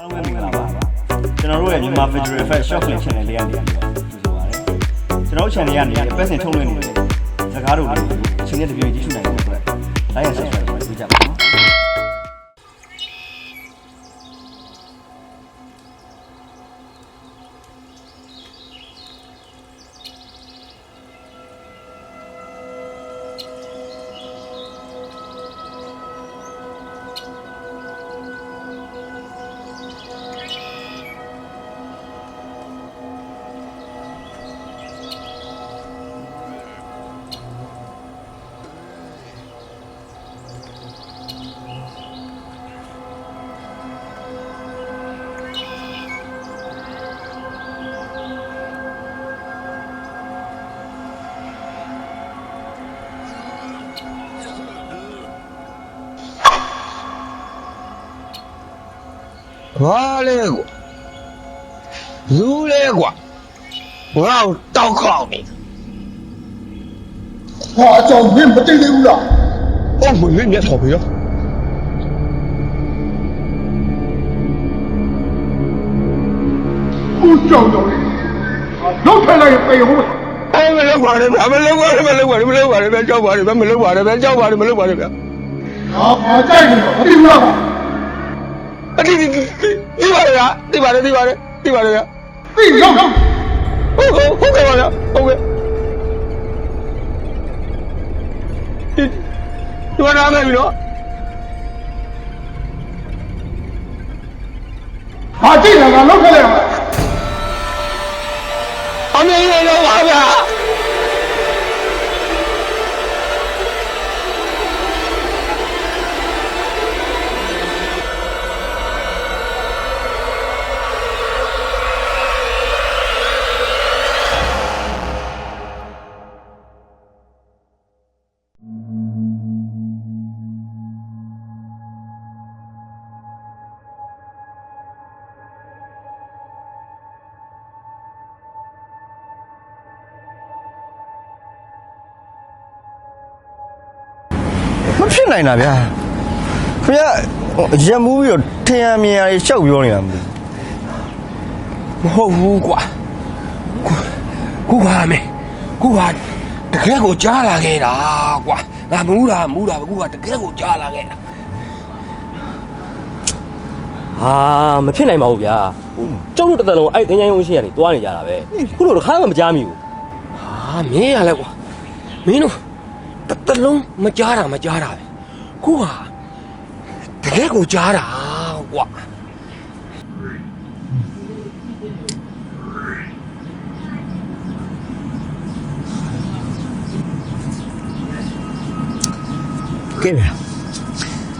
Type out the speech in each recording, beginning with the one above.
အားလုံးပဲမင်္ဂလာပါကျွန်တော်တို့ရဲ့မြန်မာ Federal Fest Short Film Channel လေးကနေပြီးတော့ကြိုဆိုပါရစေကျွန်တော်တို့ channel ကနေအပတ်စဉ်ထုတ်လွှင့်နေတဲ့ဇာတ်ကားတို့တွေကိုအချိန်နဲ့တပြေးကြည့်ရှုနိုင်တဲ့အတွက် like and subscribe ဘာလဲကွာလူလဲကွာငါ့ကိုတောက်ခေါက်နေဟာအကြောင်းမင်းမသိသေးဘူးလားအော်မင်းမျက်စော်ပြီရောကိုကြောင်ကြောင်လေးဟာလောက်ထလိုက်ရင်ပေဟုတ်အဲ့မလုပ်ပါနဲ့ဗျာမလုပ်ပါနဲ့မလုပ်ပါနဲ့မလုပ်ပါနဲ့ဗျာကြောက်ပါနဲ့ဗျာမလုပ် အတိတိဒီပါလေဗျာဒီပါလေဒီပါလေဒီပါလေဗျာသိရောက်ရောက်ဟုတ်ဟုတ်ဟုတ်ကဲ့ပါဗျာဟုတ်ကဲ့ဒီဒီမှာနားမယ်ပြီနော်ဟာကြည့်နေကလောက်ထလိုက်အောင်အမေရောတော့ပါဗျာ နိုင်တာဗျာခင်ဗျာရက်မှုပြီးတော့ထင်ရမြင်ရရှောက်ပြောနေတာမသိမဟုတ်ဘူးကွာကိုကမေကိုကတကယ်ကိုကြားလာခဲ့တာကွာငါမူးတာမူးတာကိုကတကယ်ကိုကြားလာခဲ့တာဟာမဖြစ်နိုင်ပါဘူးဗျာဟိုကျုပ်တို့တစ်သက်လုံးအဲ့တင်းချိုင်းရုံးရှိကနေတွားနေကြတာပဲခုလိုတစ်ခါမှမကြားမိဘူးဟာမင်းရလဲကွာမင်းတို့တစ်တလုံးမကြားတာမကြားတာပဲ ကိုကတကယ်ကိုကြားတာကွာကဲဗျာ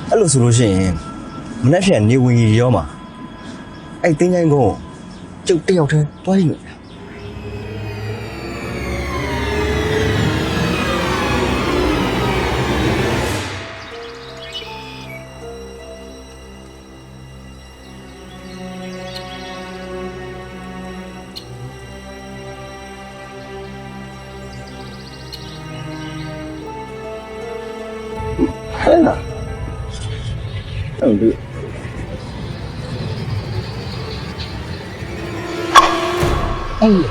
အဲ့လိုဆိုလို့ရှိရင်မနေ့ကနေဝင်ရီရောမှာအဲ့တင်းချိုင်းကုန်းကိုကျုပ်တယောက်တည်းတွားရည်မယ် ဗျာ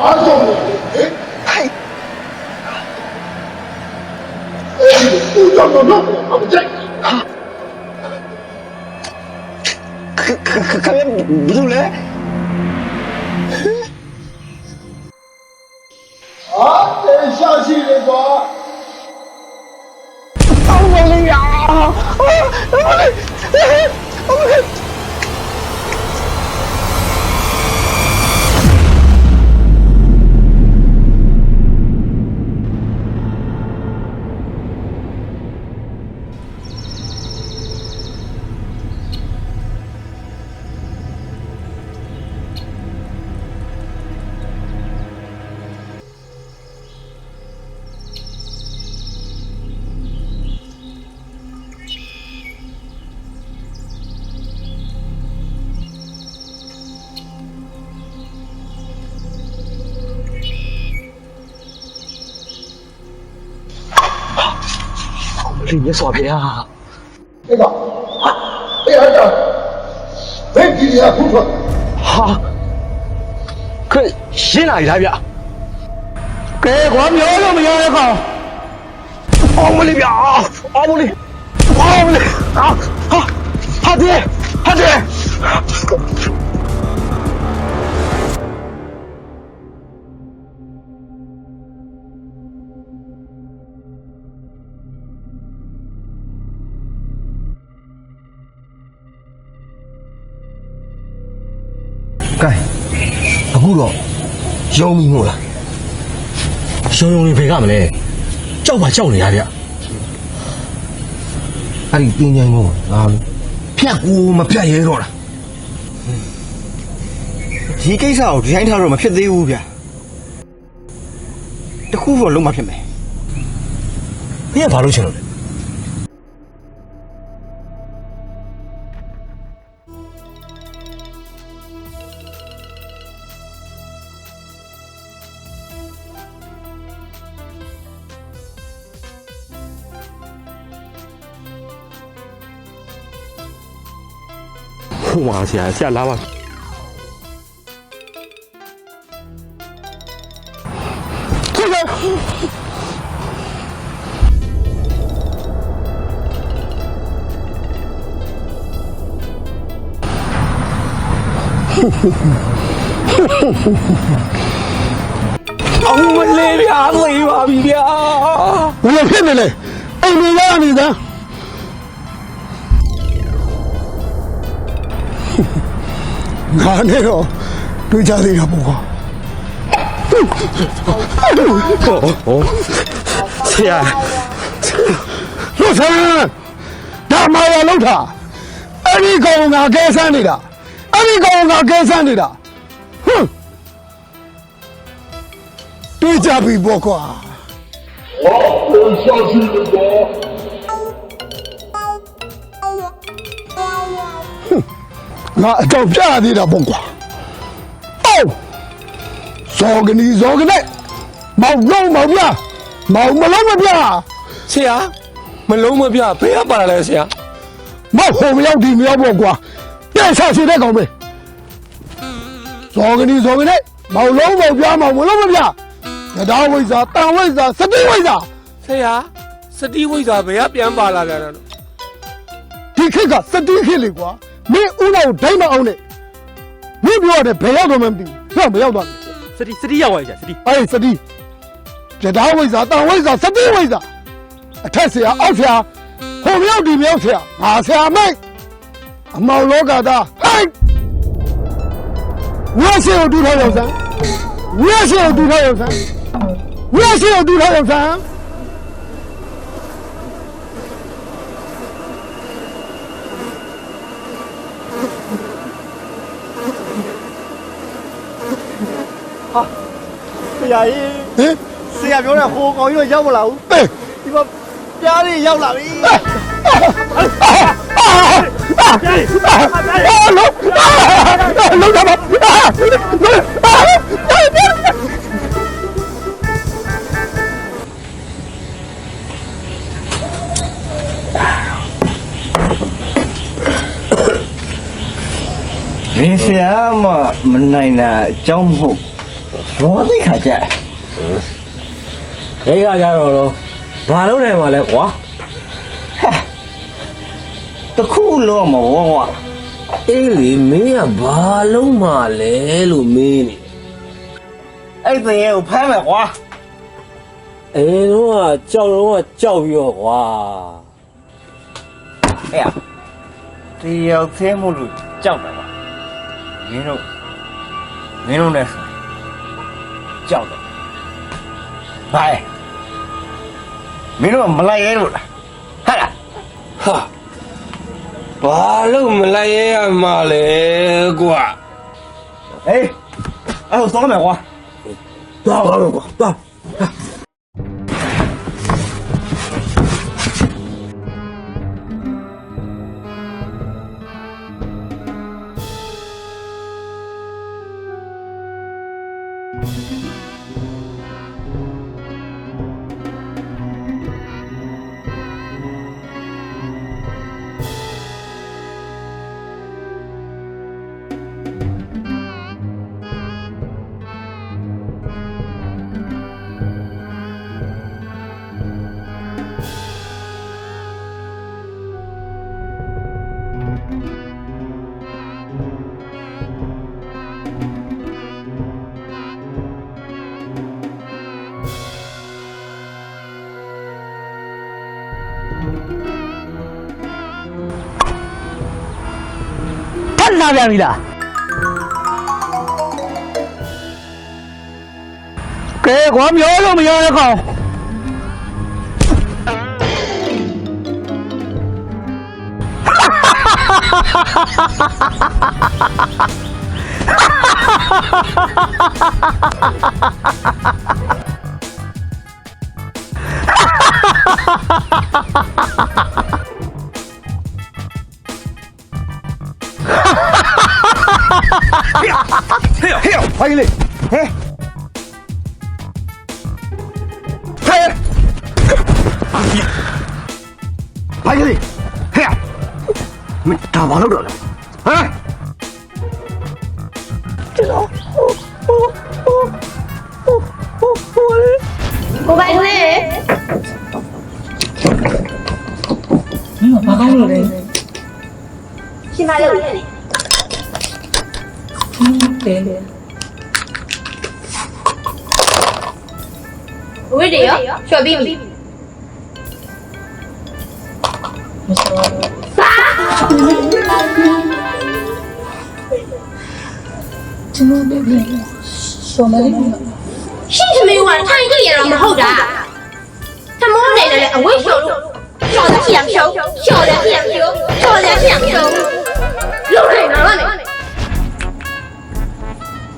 အားကြောင့်ဟဲ့ဟဲ့ကိုကြောင်ကြောင်တော့မကြိုက်ခခခခဘယ်လိုလဲဟာတေရှာရှိလေကွာအော်မလေးရအာမ လေမြတ်စွာဘုရားအဲ့တော့ဟာအဲ့ဟာတော့ဘယ်ကြည့်ရခုထွက်ဟာခွေရှင်းလာပြီလားဗျကဲကွာမျိုးလို့မရတဲ့ကောင်အောင်မလေးဗျအောင်မလေးအောင်မလေးဟာဟာဟာဒီဟာဒီ ကဲအခုတော့ရုံပြီမို့လားရှုံယုံနေဖေကမလဲကြောက်ပါကြောက်နေရဗျအဲ့ဒီတင်းချိုင်းကိုငါလို့ဖြတ်ကူမဖြတ်ရဲတော့လားဒီကိစ္စကိုဒီတိုင်းထားတော့မဖြစ်သေးဘူးဗျတခုတော့လုံးမဖြစ်မယ်မင်းကဘာလို့ချင်လို့လဲ 啊，姐，下来吧。这个。我勒个擦，你妈逼的！我骗你嘞，我没让你的。 俺那个对家里人不好， ဆရာ 陆成，他妈要弄他，哎，你搞我改善你的，哎，你搞我改善你的，哼，对家比不过。 ငါအကြောင်းပြရသေးတာပေါ့ကွာ။အော်ဇော်ကနီဇော်ကနဲ့မောင်လုံးမောင်ပြမောင်မလုံးမပြဆရာမလုံးမပြဘယ်ကပါလာလဲဆရာမောင်ဟိုမရောက်ဒီမရောက်ပေါ့ကွာ။ပြန်ချစီတဲ့ကောင်ပဲ။ဇော်ကနီဇော်ကနဲ့မောင်လုံးမောင်ပြမောင်မလုံးမပြ။တရားဝိဇ္ဇာတန်ဝိဇ္ဇာစတိဝိဇ္ဇာဆရာစတိဝိဇ္ဇာဘယ်ကပြန်ပါလာလဲတော့ဒီခေတ်ကစတိခေတ်လေကွာ။ မင်းဦးတော်ဒိုင်းမအောင်နဲ့မင်းပြောရတယ်ဘယ်ရောက်တော့မှမသိဘူး။ဟုတ်မရောက်တော့ဘူး။စတိစတိရောက်သွားပြီဆရာစတိအဲ့စတိပြဒါဝိဇ္ဇာတန်ဝိဇ္ဇာစတိဝိဇ္ဇာအထက်ဆရာအောက်ဆရာဟိုမြောက်ဒီမြောက်ဆရာငါဆရာမိတ်အမောင်လောကသားဟိုက်ဝါရှိကိုတူထောက်ရောက်စမ်းဝါရှိကိုတူထောက်ရောက်စမ်းဝါရှိကိုတူထောက်ရောက်စမ်း ရာကြီးဟင်ဆရာပြောတဲ့ဟိုကောင်ကြီးတော့ရောက်မလာဘူးအေးဒီမှာပြားလေးရောက်လာပြီအာလုံးလုံးတာပါဒီဆရာမမနိုင်တာအကြောင်းမဟုတ် ဘောသိခါကြခေကကြတော့တော့ဘာလုံးနိုင်မှာလဲကွာတခုလုံးမဝဝအေးလေမင်းကဘာလုံးမှာလဲလို့မင်းနေအဲ့တဲ့ရဲ့ကိုဖမ်းမယ်ကွာအဲတော့ကကြောက်တော့ကကြောက်ပြီးတော့ကွာအဲ့ဒီရောက်သေးမို့လို့ကြောက်တယ်ကွာမင်းတို့မင်းတို့နဲ့ဆိုရင် ကြောက်တယ်ဘိုင်မင်းတို့ကမလိုက်ရဲလို့လားဟာလားဟာဘာလို့မလိုက်ရရမှာလဲကွာအေးအဲ့တော့သွားမယ်ကွာသွားပါတော့ကွာသွား လာပြန်ပြီလားကဲကွာမျောလို့မရောတဲ့ ကောင်ဖိုင်လေဟဲဟဲဖိုင်လေဟဲမတာဘာလို့တော့လဲဟမ်ကိုပိုင်ကလေးဘာကောင်းလို့လဲရှင်မလို့ လေဝိဒေရောချော်ပြီးပြီရှင်းသမီးကထိုင်ကြည့်ရတော့မဟုတ်တာထမိုးနေလည်းအဝိရှော်လို့ရှော်တယ်ရှော်ရှော်ရှော်တယ်ရှော်ရှော်ရှော်တယ်ရှော်ရှော်လို့နေတာလေ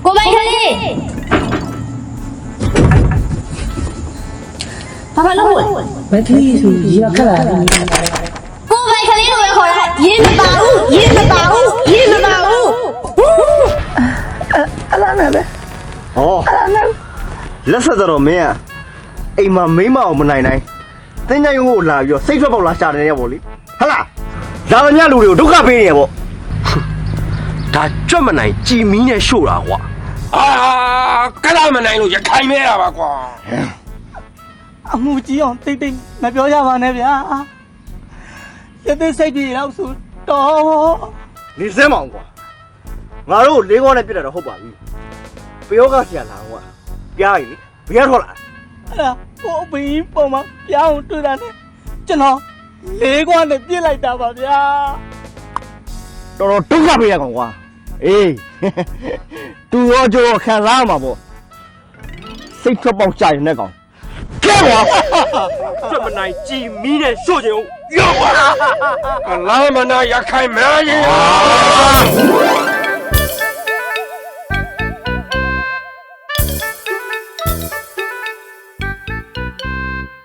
ကိုပိုင်ကလေးဘာမှလုပ်လို့ဘယ်ကြီးဆိုရခက်လာတယ်ကိုပိုင်ကလေးတို့ပဲခေါ်တာရင်းမပါဘူးရင်းမပါဘူးရင်းမပါဘူးအလားနဲ့ပဲဟောလက်ဆက်တော့မင်းอ่ะအိမ်မှာမိမအောင်မနိုင်နိုင်တင်းကြိုင်ကိုလာပြီးတော့စိတ်ထွက်ပေါက်လာရှာတယ်ရပေါ့လေဟဟလားဒါမမြလူတွေကိုဒုက္ခပေးနေရပေါ့ဒါကြွက်မနိုင်ကြည်မီးနဲ့ရှို့တာကွာ အာကလာမနိုင်လို့ရခိုင်မဲတာပါကွာအမှုကြီးအောင်တိတ်တိတ်မပြောရပါနဲ့ဗျာရတဲ့စိတ်ကြီးတော့ဆိုတော့နေစမ်းမအောင်ကွာငါတို့ကိုလေးကောနဲ့ပြစ်တာတော့ဟုတ်ပါပြီပယောကဆရာလာကွာပြားရီလေဘယ်ရထွက်လာအဲ့ဒါဟိုဘီပုံမှာပြောင်းတွေ့တာနဲ့ကျွန်တော်လေးခွားနဲ့ပြစ်လိုက်တာပါဗျာတော်တော်ဒုက္ခပေးရကောင်ကွာ အေးသူရောကြောခံစားရမှာပေါ့စိတ်ထွက်ပေါက်ကြရင်နဲ့ကောင်ကဲကွာကြွက်မနိုင်ကြည်မီးနဲ့ရှို့ခြင်းရောကွာကလာမနာရခိုင်မဲရင်